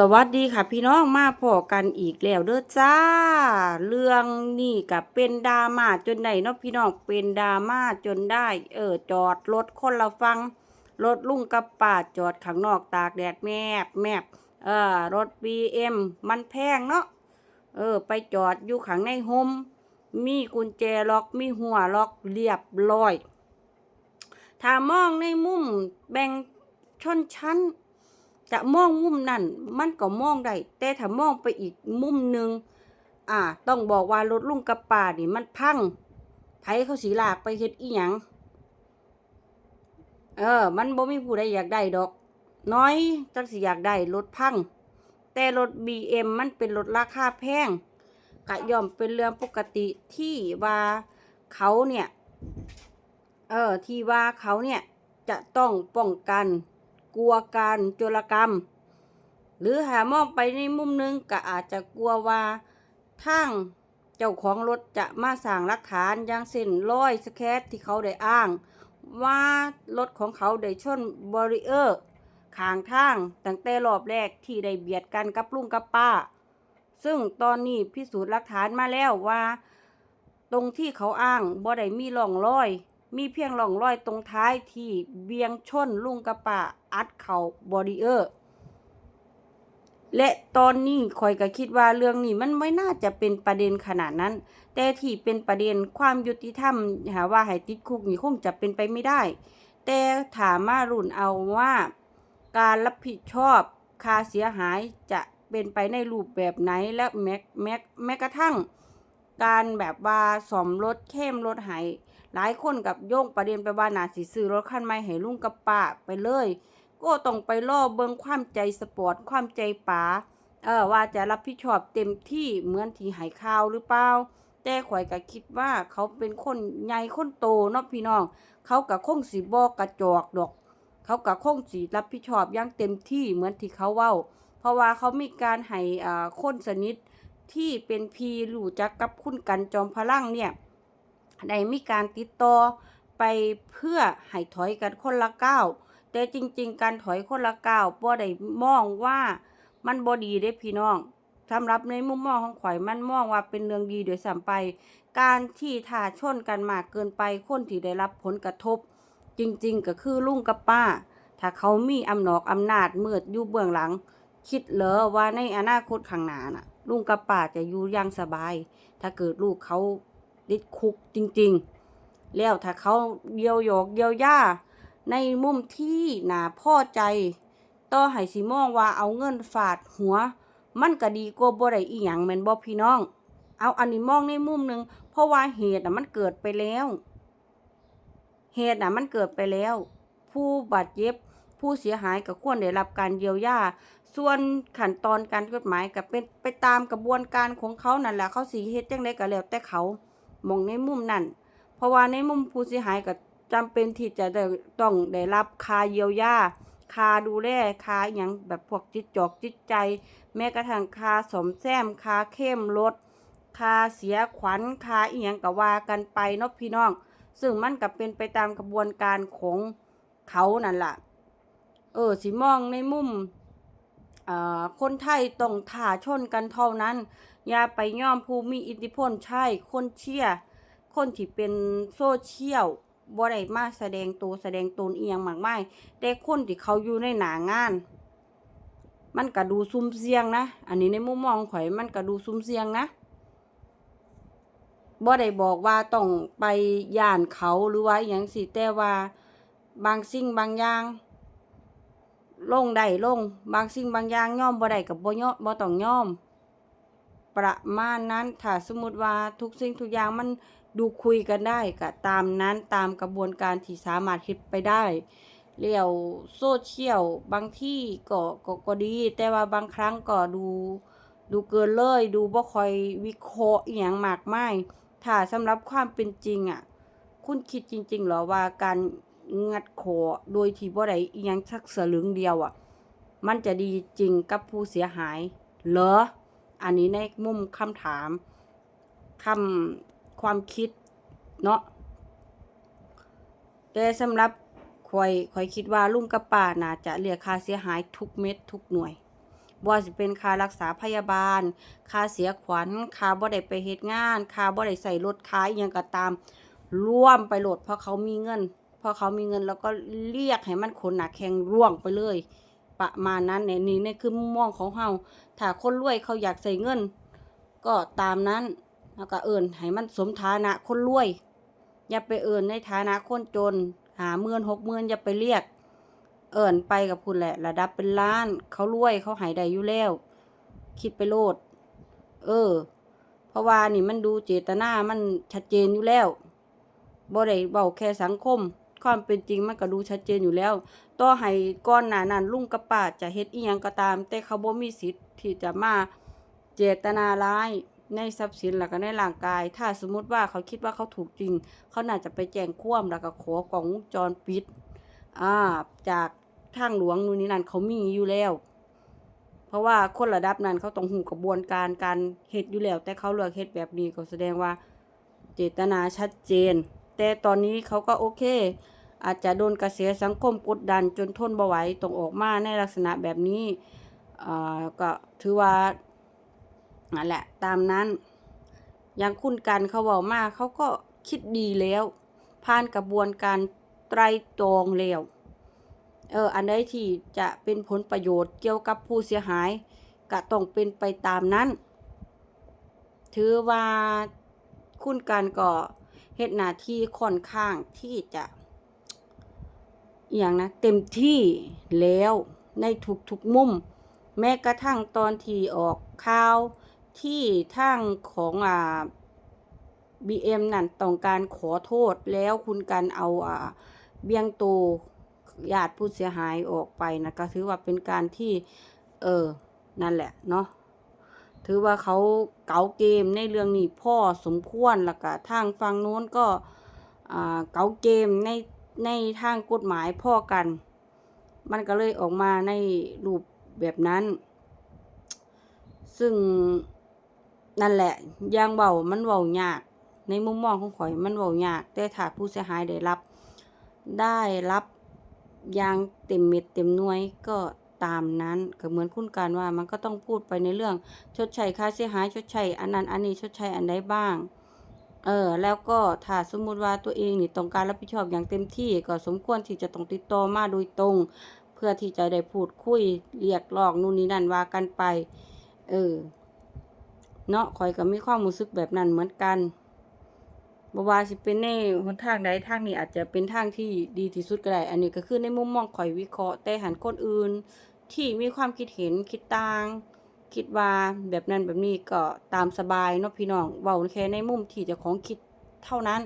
สวัสดีค่ะพี่น้องมาพอกันอีกแล้วเด้อจ้า เรื่องนี่กับเป็นดราม่าจนได้เนาะพี่น้องเป็นดราม่าจนได้ เออจอดรถคนละฟังรถลุงกับป้าจอดข้างนอกตากแดดแมบแมบเออรถบีเอ็มมันแพงเนาะเออ ไปจอดอยู่ข้างในโฮมมีกุญแจล็อกมีหัวล็อกเรียบร้อย ถ้ามองในมุมแบ่งชนชั้น จะมองมุมนั่นมันก็มองได้แต่ถ้ามองไปอีกมุมหนึ่งอ่า ต้องบอกว่ารถลุงกับป่านี่มันพังไผเขาสีลากไปเฮ็ดอีหยังเออ มันบ่มีผู้ใดอยากได้ดอก น้อยจักสิอยากได้รถพัง แต่รถ BM มันเป็นรถราคาแพงกะย่อมเป็นเรื่องปกติที่ว่าเขาเนี่ย เออ ที่ว่าเขาเนี่ยจะต้องป้องกัน กลัวการโจรกรรม หรือหามองไปในมุมหนึงก็อาจจะกลัวว่าทางเจ้าของรถจะมาสั่งหลักฐานอย่างเส้นร้อยสแคตที่เขาได้อ้าง ว่ารถของเขาได้ชนบริเออร์ขางทางตั้งแต่รอบแรกที่ได้เบียดกันกับลุงกับป้า ซึ่งตอนนี้พิสูจน์หลักฐานมาแล้วว่า ตรงที่เขาอ้างบ่ได้มีร่องรอย มีเพียงร่องรอยตรงท้ายที่เบียงชนลุงกระปะอัดเข่าบอดีเออร์ และตอนนี้คอยก็คิดว่าเรื่องนี้มันไม่น่าจะเป็นประเด็นขนาดนั้น แต่ที่เป็นประเด็นความยุติธรรมหาว่าให้ติดคุกนี่คงจะเป็นไปไม่ได้ แต่ถามมารุ่นเอาว่า การรับผิดชอบค่าเสียหายจะเป็นไปในรูปแบบไหนและแม้แม้แม้กระทั่ง การแบบว่าสอมรถเข้มรถไห หลายคนกับโยงประเด็นไปว่านาสิซื้อรถคันใหม่ให้ลุงกับป้าไปเลย ก็ต้องไปล่อเบิงความใจสปอร์ตความใจป๋าเออว่าจะรับผิดชอบเต็มที่เหมือนที่หายข่าวหรือเปล่าแต่ข่อยก็คิดว่าเขาเป็นคนใหญ่คนโตเนาะพี่น้อง เขากับคงสีบอกกระจอกดอก เขากับคงสีรับผิดชอบอย่างเต็มที่เหมือนที่เขาเว้า เพราะว่าเขามีการให้อ่าคนสนิทที่เป็นพีรู้จักกับคุณกันจอมพลังเนี่ย ได้มีการติดต่อไปเพื่อให้ถอยกันคนละก้าวแต่จริง ๆ การถอยคนละก้าวบ่ได้มองว่ามันบ่ดีเด้พี่น้องสำหรับในมุมมองของข่อยมันมองว่าเป็นเรื่องดีโดยสัมไป การที่ถ้าชนกันมากเกินไปคนที่ได้รับผลกระทบ จริง ๆ ก็คือลุงกับป้า ถ้าเขามีอำนอกอำนาจมืดอยู่เบื้องหลัง คิดเหรอว่าในอนาคตข้างหน้าน่ะลุงกับป้าจะอยู่อย่างสบาย ถ้าเกิดลูกเขา ติดคุกจริงๆ แล้วถ้าเขาเยียวยอกเยียวยาในมุมที่หนาพ่อใจต่อให้สิมองว่าเอาเงินฝาดหัว มันก็ดีกว่าบ่ได้อีหยังแม่นบ่พี่น้อง เอาอันนี้มองในมุมหนึ่งเพราะว่าเหตุน่ะมันเกิดไปแล้ว เหตุน่ะมันเกิดไปแล้ว ผู้บาดเจ็บ ผู้เสียหายก็ควรได้รับการเยียวยาส่วนขั้นตอนการกฎหมายก็เป็นไปตามกระบวนการของเขานั่นแหละเขาสิเฮ็ดจังไดก็แล้วแต่เขา มองในมุมนั้น เพราะว่าในมุมผู้เสียหายก็จำเป็นที่จะต้องได้รับค่าเยียวยาค่าดูแลค่าอหยังแบบพวกจิตจอกจิตใจ แม้กระทั่งค่าสมแซมค่าเข้มรถค่าเสียขวัญค่าอีหยังก็ว่ากันไปเนาะพี่น้อง ซึ่งมันก็เป็นไปตามกระบวนการของเขานั่นล่ะเออสิมองในมุม คนไทยต้องถ่าชนกันเท่านั้น อย่าไปย่อมผู้มีอิทธิพลใช่คนเชี่ยคนที่เป็นโซเชียลบ่ได้มาแสดงตัวแสดงตนเอียงมากมายแต่คนที่เขาอยู่ในหนางาน มันก็ดูซุ่มเสียงนะ อันนี้ในมุมมองข่อยมันก็ดูซุ่มเสียงนะบ่ได้บอกว่าต้องไปย่านเขาหรือว่าอย่างสิแต่ว่าบางสิ่งบางอย่าง ลงได้ลง บางสิ่งบางอย่างย่อมบ่ได้กับบ่ย่อมบ่ต้องย่อม ประมาณนั้นถ้าสมมุติว่าทุกสิ่งทุกอย่างมันดูคุยกันได้ก็ตามนั้นตามกระบวนการที่สามารถเฮ็ดไปได้เลี้ยวโซเชียลบางที่ก็ก็ก็ดี แต่ว่าบางครั้งก็ดูดูเกินเลย ดูบ่ค่อยวิเคราะห์อีหยังมากมายถ้าสำหรับความเป็นจริงอะ คุณคิดจริงๆหรอว่าการ งัดคอโดยที่บ่ได้อีหยังสักสลึงเดียวอะ มันจะดีจริงกับผู้เสียหาย เหรอ อันนี้ในมุมคำถามคำความคิดเนาะแต่สำหรับข่อยข่อยคิดว่าลุงกับป้าน่าจะเรียกค่าเสียหายทุกเม็ดทุกหน่วยบ่ว่าสิเป็นค่ารักษาพยาบาล ค่าเสียขวัญ ค่าบ่ได้ไปเฮ็ดงาน ค่าบ่ได้ใส่รถค้าอยังก็ตาม ร่วมไปโหลดเพราะเขามีเงิน เพราเขามีเงินแล้วก็เรียกให้มันคนหนักแข่งร่วงไปเลย ประมาณนั้นในนี้นี่คือมุมมองของเฮาถ้าคนรวยเขาอยากใส่เงิน ก็ตามนั้นแล้วก็เอิ้นให้มันสมฐานะคนรวย อย่าไปเอิ้นในฐานะคนจน หาหมื่นหกหมื่นอย่าไปเรียก เอิ้นไปกับคุณแหละ ระดับเป็นล้าน เขารวยเขาหายได้อยู่แล้ว คิดไปโลด เออ เพราะว่านี่มันดูเจตนามันชัดเจนอยู่แล้วบ่ได้เว้าแค่สังคม ความเป็นจริงมันก็ดูชัดเจนอยู่แล้ว ต่อให้ก่อนหนานั้นลุงกับป้าจะเฮ็ดอีหยังก็ตาม แต่เขาบ่มีสิทธิ์ที่จะมาเจตนาร้ายในทรัพย์สินแล้วก็ในร่างกาย ถ้าสมมุติว่าเขาคิดว่าเขาถูกจริง เขาน่าจะไปแจ้งความแล้วก็ขอกล้องวงจรปิด อ่า จากทางหลวงนู่นนี่นั่นเขามีอยู่แล้ว เพราะว่าคนระดับนั้นเขาต้องหูกระบวนการการเฮ็ดอยู่แล้ว แต่เขาเลือกเฮ็ดแบบนี้ก็แสดงว่า เจตนาชัดเจน แต่ตอนนี้เขาก็โอเค อาจจะโดนกระแสสังคมกดดันจนทนบ่ไหวต้องออกมาในลักษณะแบบนี้ก็ถือว่านั่นแหละตามนั้นอย่างคุณกันเขาบอกมาเขาก็คิดดีแล้ว ผ่านกระบวนการไตรตรองแล้วเอออันใดที่จะเป็นผลประโยชน์เกี่ยวกับผู้เสียหาย ก็ต้องเป็นไปตามนั้น ถือว่าคุณกันก็ เฮ็ดหน้าที่ค่อนข้างที่จะอย่างนะเต็มที่แล้วในทุกๆมุม แม้กระทั่งตอนที่ออกข่าวที่ทางของอ่า BM นั่นต้องการขอโทษแล้วคุณกันเอาอ่าเบียงตูญาติผู้เสียหายออกไปนะก็ถือว่าเป็นการที่ เออ นั่นแหละเนาะ ถือว่าเขาเก๋าเกมในเรื่องนี้พ่อสมควรแล้วก็ทางฝั่งโน้นก็อ่าเก๋าเกมในในทางกฎหมายพ่อกัน มันก็เลยออกมาในรูปแบบนั้น ซึ่งนั่นแหละยางเบามันเบายาก ในมุมมองของข่อยมันเบายากแต่ถ้าผู้เสียหายได้รับ ได้รับยางเต็มเม็ดเต็มหน่วยก็ ตามนั้นก็เหมือนคุณการว่ามันก็ต้องพูดไปในเรื่อง ชดใช้ค่าเสียหายชดใช้อันนั้นอันนี้ชดใช้อันใดบ้าง เออแล้วก็ถ้าสมมุติว่าตัวเองนี่ต้องการรับผิดชอบอย่างเต็มที่ก็สมควรที่จะต้องติดต่อมาโดยตรง เพื่อที่จะได้พูดคุยเรียกร้องนู่นนี่นั่นว่ากันไป เออเนาะข่อยก็มีความรู้สึกแบบนั้นเหมือนกัน บว่าสิเป็นในหนทางใดทางนี้อาจจะเป็นทางที่ดีที่สุดก็ได้ อันนี้ก็คือในมุมมองข่อยวิเคราะห์ แต่หันคนอื่น ที่มีความคิดเห็นคิดต่าง คิดว่าแบบนั้นแบบนี้ก็ตามสบายเนาะพี่น้องเว้าแค่ในมุมที่เจ้าของคิดเท่านั้น